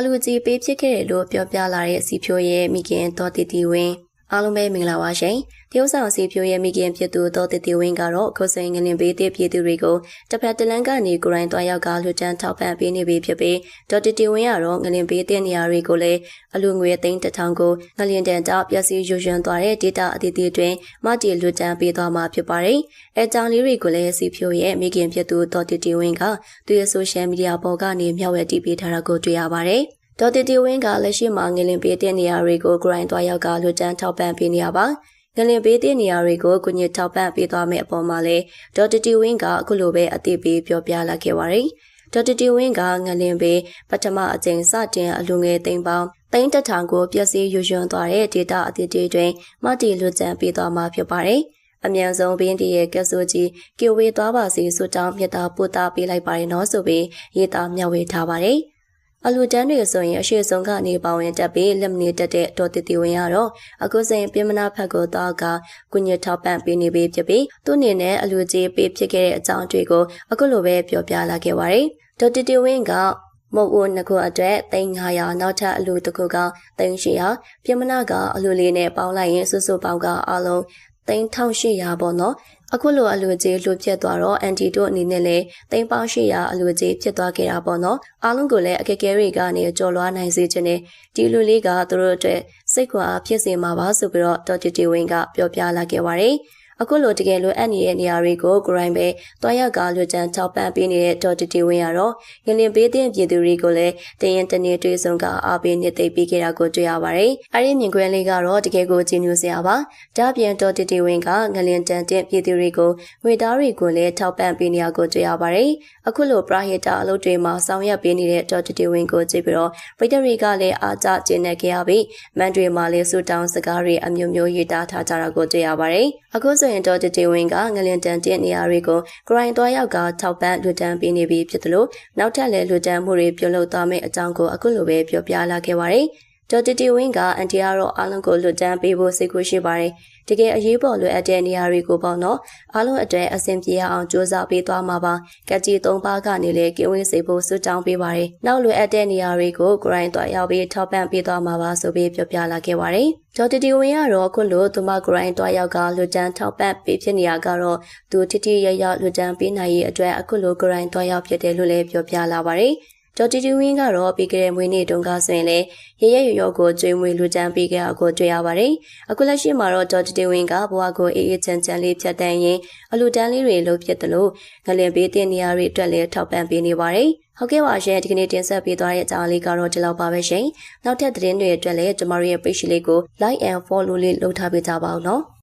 အလူကြီးပေးဖြစ်ခဲ့တယ်လို့ပြောပြလာတဲ့စီဖြိုးရဲ့မိခင်တော်တီတီဝင်း အားလုံးပဲမင်္ဂလာပါရှင်။တရုတ်ဆောင်စီဖြိုးရဲ့မိခင်ဖြစ်သူတော်တီတီဝင်းကတော့ခုစိန်ငလင်ပေးတဲ့ပြည်သူတွေကိုတစ်ဖက်တလန်းကနေကိုရိုင်းတွားရောက်ကလှူဒန်းထောက်ပံ့ပေးနေပြီဖြစ်ပြီးတော်တီတီဝင်းကတော့ငလင်ပေးတဲ့နေရာတွေကိုလည်းအလူငွေသိန်းတစ်ထောင်ကိုငလင်တန်တောက်ပျက်စီးရွရွံသွားတဲ့ဒေတာအသီးသီးတွင်မတီလှူဒန်းပေးသွားမှာဖြစ်ပါတယ်။အဲကြောင့်လေးတွေကိုလည်းစီဖြိုးရဲ့မိခင်ဖြစ်သူတော်တီတီဝင်းကသူရဲ့ဆိုရှယ်မီဒီယာပေါ်ကနေမျှဝေတည်ပေးထားတာကိုတွေ့ရပါတယ်။ ဒေါ်တီတီဝင်းကလက်ရှိမှာငလင်ပေးတဲ့နေရာတွေကိုဂရိုင်းသွားရောက်ကလူတန်းထောက်ပံ့ပေးနေရပါငလင်ပေးတဲ့နေရာတွေကိုကုညစ်ထောက်ပံ့ပေးသွားမယ့်အပေါ်မှာလဲဒေါ်တီတီဝင်းကအခုလိုပဲအသိပေးပြောပြလာခဲ့ပါတယ်ဒေါ်တီတီဝင်းကငလင်ပေးပထမအကြိမ်စတင်အလူငယ်သိန်းပေါင်းသိန်းတထောင်ကိုပျက်စီးရွရွံသွားတဲ့ဒေတာအသစ်တွေတွင်မတီလူတန်းပေးသွားမှာဖြစ်ပါတယ်အမြန်ဆုံးဘင်းတီရဲ့ကက်ဆိုကြီးကြိုဝေးသွားပါစေဆိုတောင်းမြတ်တာပို့တာပေးလိုက်ပါတယ်နော်ဆိုပြီးရေးသားမျှဝေထားပါတယ်။ အလူတန်းတွေဆိုရင်အရှိဆုံးကနေပါဝင်တက်ပြီးလက်မနေတက်တဲ့ဒေါ်တီတီဝင်ကတော့အခုစဉ်ပြင်းမနာဖက်ကိုတော့ကကုညထောက်ပံ့ပေးနေပြီးဖြစ်ပြီးသူ့အနေနဲ့အလူကြီးပေးဖြစ်ခဲ့တဲ့အကြောင်းအတွေ့ကိုအခုလိုပဲပြောပြလာခဲ့ပါတယ်။ဒေါ်တီတီဝင်ကမုတ်ဦးနှစ်ခုအတွက်3900နောက်ထပ်အလူတစ်ခုက3800ပြင်းမနာကအလူလေးနဲ့ပေါင်းလိုက်ရင်စုစုပေါင်းကအလုံး3800ပေါ့နော် အခုလိုအလူကြီးလှုပ်ဖြစ်သွားတော့အန်တီတို့အနေနဲ့လည်းသိန်းပေါင်း800အလူကြီးဖြစ်သွားခဲ့တာပေါ့နော်အားလုံးကိုလည်းအကကဲတွေကနေကြော်လွားနိုင်စေခြင်းနဲ့ဒီလူလေးကသူတို့အတွက်စိတ်ခွာဖြစ်စေမှာပါဆိုပြီးတော့ဒေါ်တီတီဝင်းကပြောပြလာခဲ့ပါတယ် အခုလိုတကယ်လိုအပ်နေတဲ့နေရာတွေကိုကိုရိုင်းပဲတွားရကလွတ်တန်းထောက်ပံ့ပေးနေတဲ့ဒေါ်တီတီဝင်းကတော့ငလင်ပေးတဲ့ပြည်သူတွေကိုလည်းတရင်တနေ့တွေ့ဆုံကအားပေးနေသိပေးခဲ့တာကိုတွေ့ရပါတယ်။အဲဒီမြင်ကွင်းလေးကတော့တကယ်ကိုကြည်ညိုစရာပါ။ဒါပြန်ဒေါ်တီတီဝင်းကငလင်တန်တဲ့ပြည်သူတွေကိုငွေသားတွေကိုလည်းထောက်ပံ့ပေးနေရကိုတွေ့ရပါတယ်။အခုလိုပရာဟိတအလုပ်တွေမှာဆောင်ရွက်ပေးနေတဲ့ဒေါ်တီတီဝင်းကိုကြည့်ပြီးတော့ပရိသတ်တွေကလည်းအားကျကျင်းနေကြရပြီးမန်တွေမှာလည်းဆူတောင်းစကားတွေအမျိုးမျိုးရေးသားထားကြတာကိုတွေ့ရပါတယ်။အခုဆိုရင်တော့တတီဝင်းကငလင်တန်တဲ့နေရာတွေကိုဂရိုင်းသွားရောက်ကထောက်ပံ့လူတန်းပေးနေပြီဖြစ်တယ်လို့နောက်ထပ်လည်းလူတန်းမှုတွေပြုလုပ်သွားမယ့်အကြောင်းကိုအခုလိုပဲပြောပြလာခဲ့ပါတယ်။ ဒေါ်တီတီဝင်းကအန်တီယာတော့အားလုံးကိုလွတ်တန်းပေးဖို့စိတ်ကူးရှိပါတယ်။တကယ်အရေးပေါ်လိုအပ်တဲ့နေရာတွေကိုပေါ့နော်။အားလုံးအတွက်အဆင်ပြေအောင်စ조사ပေးသွားမှာပါ။ကက်ကြီး၃ပါးကနေလည်းကင်းဝေးစေဖို့ဆုတောင်းပေးပါတယ်။နောက်လိုအပ်တဲ့နေရာတွေကိုဂရိုင်းသွားရောက်ပြီးထောက်ပံ့ပေးသွားမှာပါဆိုပြီးပြောပြလာခဲ့ပါတယ်။ဒေါ်တီတီဝင်းကတော့အခုလိုသူမဂရိုင်းတွားရောက်ကလူတန်းထောက်ပံ့ပေးဖြစ်နေရကတော့သူတိတိရရလူတန်းပေးနိုင်ရေးအတွက်အခုလိုဂရိုင်းတွားရောက်ဖြစ်တယ်လို့လည်းပြောပြလာပါတယ်။ ဒေါ်တီတီဝင်းကတော့ပြီးခဲ့တဲ့မွေးနေ့တုန်းကဆိုရင်လည်းရရရရောကိုကျွေးမွေးလူတန်းပေးခဲ့တာကိုတွေ့ရပါတယ်။အခုလက်ရှိမှာတော့ဒေါ်တီတီဝင်းကဘဝကိုအေးအေးချမ်းချမ်းလေးဖြတ်တန်းရင်အလူတန်းလေးတွေလုပ်ဖြစ်တယ်လို့ငလင်ပေးတဲ့နေရာတွေအတွက်လည်းထောက်ပံ့ပေးနေပါတယ်။ဟုတ်ကဲ့ပါရှင်ဒီကနေ့တင်ဆက်ပေးသွားတဲ့အကြောင်းလေးကတော့ဒီလောက်ပါပဲရှင်။နောက်ထပ်သတင်းတွေအတွက်လည်းကျမတို့ရဲ့ page လေးကို like and follow လေးလုပ်ထားပေးကြပါဦးနော်။